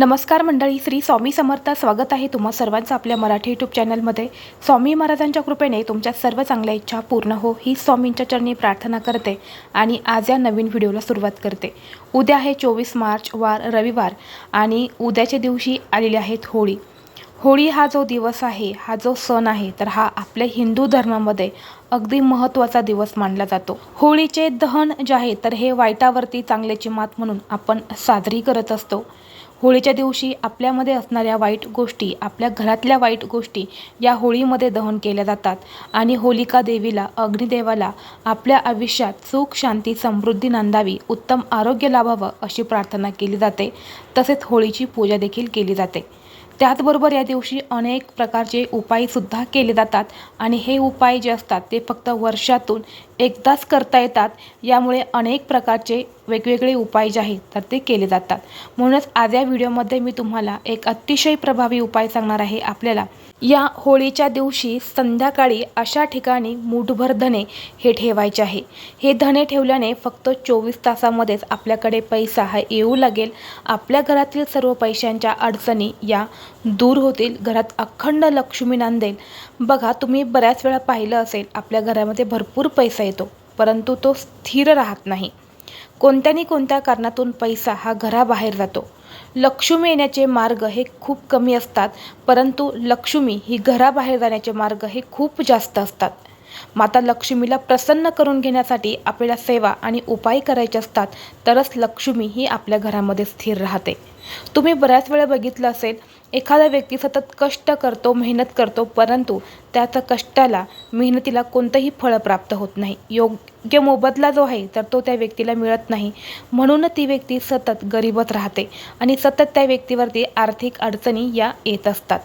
नमस्कार मंडळी श्री स्वामी समर्थ स्वागत आहे तुम्हा सर्वांचं आपल्या मराठी यूट्यूब चॅनलमध्ये. स्वामी महाराजांच्या कृपेने तुमच्या सर्व चांगल्या इच्छा पूर्ण हो ही स्वामींच्या चरणी प्रार्थना करते आणि आज या नवीन व्हिडिओला सुरुवात करते. उद्या आहे चोवीस मार्च वार रविवार आणि उद्याच्या दिवशी आलेली आहेत होळी. होळी हा जो दिवस आहे हा जो सण आहे तर हा आपल्या हिंदू धर्मामध्ये अगदी महत्त्वाचा दिवस मानला जातो. होळीचे दहन जे आहे तर हे वाईटावरती चांगल्याची मात म्हणून आपण साजरी करत असतो. होळीच्या दिवशी आपल्यामध्ये असणाऱ्या वाईट गोष्टी आपल्या घरातल्या वाईट गोष्टी या होळीमध्ये दहन केल्या जातात. आणि होलिका देवीला अग्निदेवाला आपल्या आयुष्यात सुख शांती समृद्धी नांदावी उत्तम आरोग्य लाभावं अशी प्रार्थना केली जाते. तसेच होळीची पूजा देखील केली जाते. त्याचबरोबर या दिवशी अनेक प्रकारचे उपायसुद्धा केले जातात. आणि हे उपाय जे असतात ते फक्त वर्षातून एकदाच करता येतात यामुळे अनेक प्रकारचे वेगवेगळे उपाय जे आहेत तर ते केले जातात. म्हणूनच आज या व्हिडिओमध्ये मी तुम्हाला एक अतिशय प्रभावी उपाय सांगणार आहे आपल्याला. या होळीच्या दिवशी संध्याकाळी अशा ठिकाणी मूठभर धने हे ठेवायचे आहे. हे धने ठेवल्याने फक्त चोवीस तासामध्येच आपल्याकडे पैसा हा येऊ लागेल. आपल्या घरातील सर्व पैशांच्या अडचणी या दूर होतील. घरात अखंड लक्ष्मी नांदेल. बघा तुम्ही बऱ्याच वेळा पाहिलं असेल आपल्या घरामध्ये भरपूर पैसा येतो परंतु तो स्थिर राहत नाही. कोणत्यानी कोणत्या कारणातून पैसा हा घराबाहेर जातो. लक्ष्मी येण्याचे मार्ग हे खूप कमी असतात परंतु लक्ष्मी ही घराबाहेर जाण्याचे मार्ग हे खूप जास्त असतात. माता लक्ष्मीला प्रसन्न करून घेण्यासाठी आपल्याला सेवा आणि उपाय करायचे असतात तरच लक्ष्मी ही आपल्या घरामध्ये स्थिर राहते. तुम्ही बऱ्याच वेळा बघितलं असेल एखादा व्यक्ती सतत कष्ट करतो मेहनत करतो परंतु त्याचा कष्टाला मेहनतीला कोणतंही फळ प्राप्त होत नाही. योग्य मोबदला जो आहे तर तो त्या व्यक्तीला मिळत नाही. म्हणून ती व्यक्ती सतत गरीबत राहते आणि सतत त्या व्यक्तीवरती आर्थिक अडचणी या येत असतात.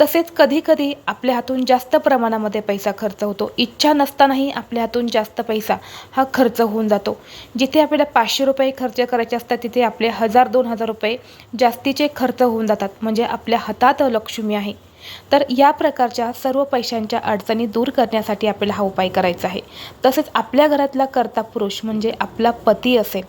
तसेच कधीकधी आपल्या हातून जास्त प्रमाणामध्ये पैसा खर्च होतो. इच्छा नसतानाही आपल्या हातून जास्त पैसा हा खर्च होऊन जातो. जिथे आपल्याला पाचशे रुपये खर्च करायचे असतात तिथे आपले हजार दोन हजार रुपये जास्तीचे खर्च होऊन जातात. म्हणजे आपल्या हातात लक्ष्मी आहे. तर या प्रकारच्या सर्व पैशांच्या अडचणी दूर करण्यासाठी आपल्याला हा उपाय करायचा आहे. तसेच आपल्या घरातला कर्ता पुरुष म्हणजे आपला पती असेल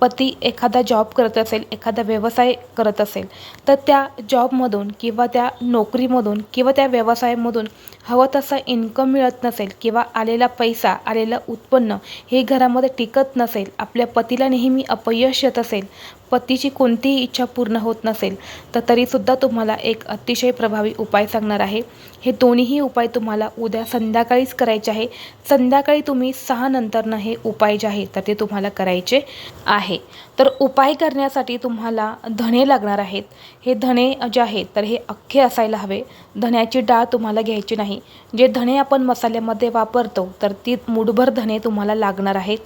पती एखादा जॉब करत असेल एखादा व्यवसाय करत असेल तर त्या जॉबमधून किंवा त्या नोकरीमधून किंवा त्या व्यवसायामधून हवं तसं इन्कम मिळत नसेल किंवा आलेला पैसा आलेलं उत्पन्न हे घरामध्ये टिकत नसेल आपल्या पतीला नेहमी अपयश येत असेल पतीची कोणतीही इच्छा पूर्ण होत नसेल तर तरीसुद्धा तुम्हाला एक अतिशय प्रभावी उपाय सांगणार आहे. हे दोन्हीही उपाय तुम्हाला उद्या संध्याकाळीच करायचे आहे. संध्याकाळी तुम्ही सहा नंतरनं हे उपाय जे आहे तर ते तुम्हाला करायचे आहे. तर उपाय करण्यासाठी तुम्हाला धणे लागणार आहेत. हे धणे जे आहेत तर हे अख्खे असायला हवे. धण्याची डाळ तुम्हाला घ्यायची नाही. जे धणे आपण मसाल्यामध्ये वापरतो तर ती मुठभर धणे तुम्हाला लागणार आहेत.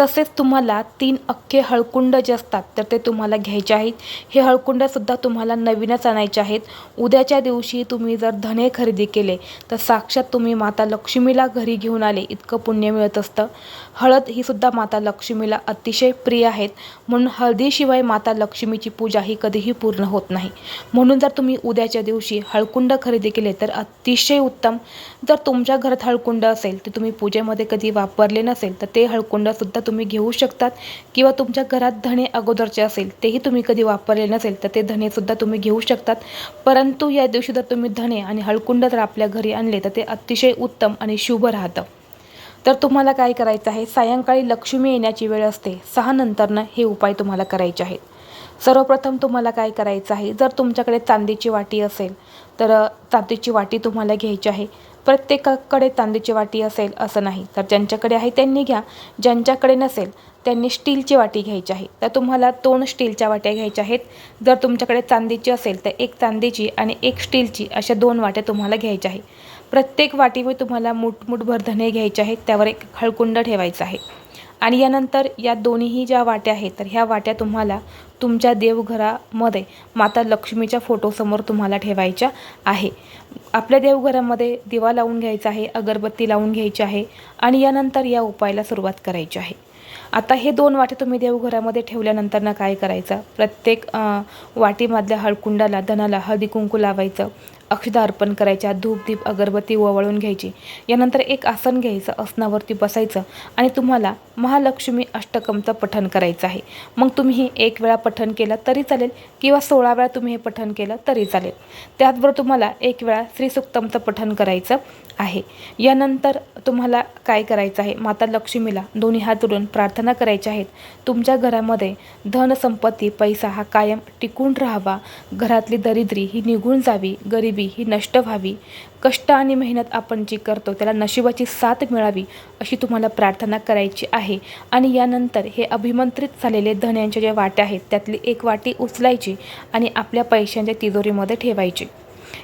तसेच तुम्हाला तीन अख्खे हळकुंड जे असतात तर ते तुम्हाला घ्यायचे आहेत. हे हळकुंडसुद्धा तुम्हाला नवीनच आणायचे आहेत. उद्याच्या दिवशी तुम्ही जर धणे खरेदी केले तर साक्षात तुम्ही माता लक्ष्मीला घरी घेऊन आले इतकं पुण्य मिळत असतं. हळद ही सुद्धा माता लक्ष्मीला अतिशय प्रिय आहेत. म्हणून हळदीशिवाय माता लक्ष्मीची पूजा ही कधीही पूर्ण होत नाही. म्हणून जर तुम्ही उद्याच्या दिवशी हळकुंड खरेदी केले तर अतिशय उत्तम. जर तुमच्या घरात हळकुंड असेल ते तुम्ही पूजेमध्ये कधी वापरले नसेल तर ते हळकुंडसुद्धा तुम्ही घेऊ शकतात. किंवा तुमच्या घरात धणे अगोदरचे असेल तेही तुम्ही कधी वापरले नसेल तर ते धणेसुद्धा तुम्ही घेऊ शकतात. परंतु या दिवशी जर तुम्ही धणे आणि हळकुंड जर आपल्या घरी आणले तर ते अतिशय उत्तम आणि शुभ राहतं. तर तुम्हाला काय करायचं आहे? सायंकाळी लक्ष्मी येण्याची वेळ असते. सहा नंतरनं हे उपाय तुम्हाला करायचे आहेत. सर्वप्रथम तुम्हाला काय करायचं आहे? जर तुमच्याकडे चांदीची वाटी असेल तर चांदीची वाटी तुम्हाला घ्यायची आहे. प्रत्येकाकडे चांदीची वाटी असेल असं नाही. तर ज्यांच्याकडे आहे त्यांनी घ्या. ज्यांच्याकडे नसेल त्यांनी स्टीलची वाटी घ्यायची आहे. तर तुम्हाला दोन स्टीलच्या वाट्या घ्यायच्या आहेत. जर तुमच्याकडे चांदीची असेल तर एक चांदीची आणि एक स्टीलची अशा दोन वाट्या तुम्हाला घ्यायच्या आहे. प्रत्येक वाटीवर तुम्हाला मुठमुठभर धने घ्यायचे आहेत. त्यावर एक हळकुंड ठेवायचं आहे. आणि यानंतर या दोन्हीही ज्या वाट्या आहेत तर ह्या वाट्या तुम्हाला तुमच्या देवघरामध्ये माता लक्ष्मीच्या फोटोसमोर तुम्हाला ठेवायच्या आहे. आपल्या देवघरामध्ये दिवा लावून घ्यायचा आहे अगरबत्ती लावून घ्यायची आहे आणि यानंतर या उपायाला सुरुवात करायची आहे. आता हे दोन वाटे तुम्ही देवघरामध्ये ठेवल्यानंतर ना काय करायचं? प्रत्येक वाटीमधल्या हळकुंडाला धनाला हळदी कुंकू लावायचं अक्षदा अर्पण करायच्या धूपदीप अगरबत्ती ओवाळून घ्यायची. यानंतर एक आसन घ्यायचं आसनावरती बसायचं आणि तुम्हाला महालक्ष्मी अष्टकमचं पठण करायचं आहे. मग तुम्ही हे एक वेळा पठण केलं तरी चालेल किंवा सोळा वेळा तुम्ही हे पठण केलं तरी चालेल. त्याचबरोबर तुम्हाला एक वेळा श्रीसुक्तमचं पठण करायचं आहे. यानंतर तुम्हाला काय करायचं आहे? माता लक्ष्मीला दोन्ही हात जोडून प्रार्थना करायच्या आहेत. तुमच्या घरामध्ये धनसंपत्ती पैसा हा कायम टिकून राहावा. घरातली दरिद्री ही निघून जावी. गरिबी ही नष्ट व्हावी. कष्ट आणि मेहनत आपण जी करतो त्याला नशिबाची साथ मिळावी अशी तुम्हाला प्रार्थना करायची आहे. आणि यानंतर हे अभिमंत्रित झालेले धन यांच्या ज्या वाट्या आहेत त्यातली एक वाटी उचलायची आणि आपल्या पैशांच्या तिजोरीमध्ये ठेवायची.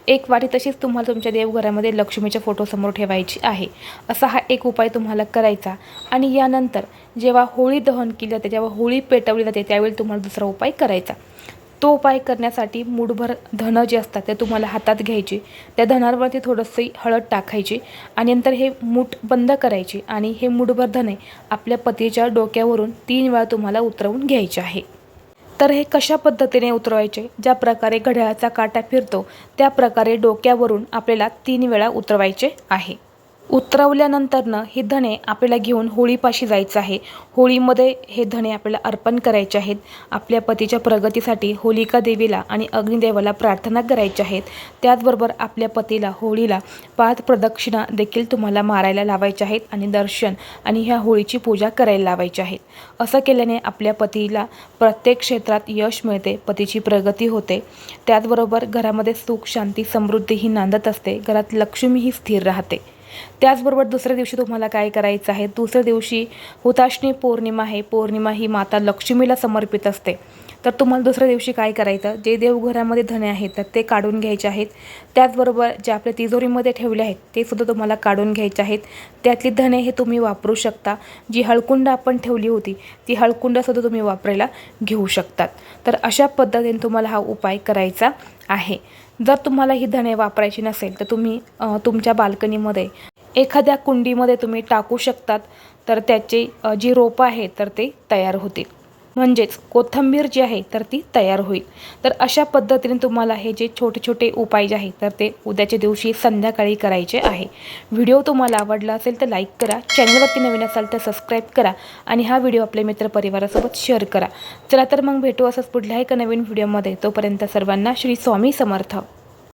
एक वाटी तशीच तुम्हाला तुमच्या देवघरामध्ये लक्ष्मीच्या फोटोसमोर ठेवायची आहे. असा हा एक उपाय तुम्हाला करायचा. आणि यानंतर जेव्हा होळी दहन केली जाते जेव्हा होळी पेटवली जाते त्यावेळी तुम्हाला दुसरा उपाय करायचा. तो उपाय करण्यासाठी मूठभर धनं जे असतात ते तुम्हाला हातात घ्यायची. त्या धनावरती थोडंसं हळद टाकायची आणि नंतर हे मूठ बंद करायची आणि हे मूठभर धने आपल्या पतीच्या डोक्यावरून तीन वेळा तुम्हाला उतरवून घ्यायचे आहे. तर हे कशा पद्धतीने उतरवायचे? ज्या प्रकारे घड्याळाचा काटा फिरतो त्या प्रकारे डोक्यावरून आपल्याला तीन वेळा उतरवायचे आहे. उतरवल्यानंतरनं हे धणे आपल्याला घेऊन होळीपाशी जायचं आहे. होळीमध्ये हे धणे आपल्याला अर्पण करायचे आहेत. आपल्या पतीच्या प्रगतीसाठी होलिका देवीला आणि अग्निदेवाला प्रार्थना करायच्या आहेत. त्याचबरोबर आपल्या पतीला होळीला पाच प्रदक्षिणा देखील तुम्हाला मारायला लावायच्या आहेत आणि दर्शन आणि ह्या होळीची पूजा करायला लावायची आहेत. असं केल्याने आपल्या पतीला प्रत्येक क्षेत्रात यश मिळते पतीची प्रगती होते. त्याचबरोबर घरामध्ये सुख शांती समृद्धी ही नांदत असते. घरात लक्ष्मी ही स्थिर राहते. त्याचबरोबर दुसऱ्या दिवशी तुम्हाला काय करायचं आहे? दुसऱ्या दिवशी हुताशनी पौर्णिमा आहे. पौर्णिमा ही माता लक्ष्मीला समर्पित असते. तर तुम्हाला दुसऱ्या दिवशी काय करायचं? जे देवघरामध्ये धने आहेत तर ते काढून घ्यायचे आहेत. त्याचबरोबर जे आपल्या तिजोरीमध्ये ठेवले आहेत ते सुद्धा तुम्हाला काढून घ्यायचे आहेत. त्यातली धने हे तुम्ही वापरू शकता. जी हळकुंड आपण ठेवली होती ती हळकुंडसुद्धा तुम्ही वापरायला घेऊ शकतात. तर अशा पद्धतीने तुम्हाला हा उपाय करायचा आहे. जर तुम्हाला ही धणे वापरायची नसेल तर तुम्ही तुमच्या बाल्कनीमध्ये एखाद्या कुंडीमध्ये तुम्ही टाकू शकतात तर त्याचे जी रोपं आहे तर ते तयार होतील. म्हणजेच कोथिंबीर जी आहे तर ती तयार होईल. तर अशा पद्धतीने तुम्हाला हे जे छोटे छोटे उपाय जे आहेत तर ते उद्याच्या दिवशी संध्याकाळी करायचे आहे. व्हिडिओ तुम्हाला आवडला असेल तर लाईक करा चॅनलवरती नवीन असाल तर सबस्क्राईब करा आणि हा व्हिडिओ आपल्या मित्रपरिवारासोबत शेअर करा. चला तर मग भेटू असंच पुढल्या एका नवीन व्हिडिओमध्ये. तोपर्यंत सर्वांना श्री स्वामी समर्थ.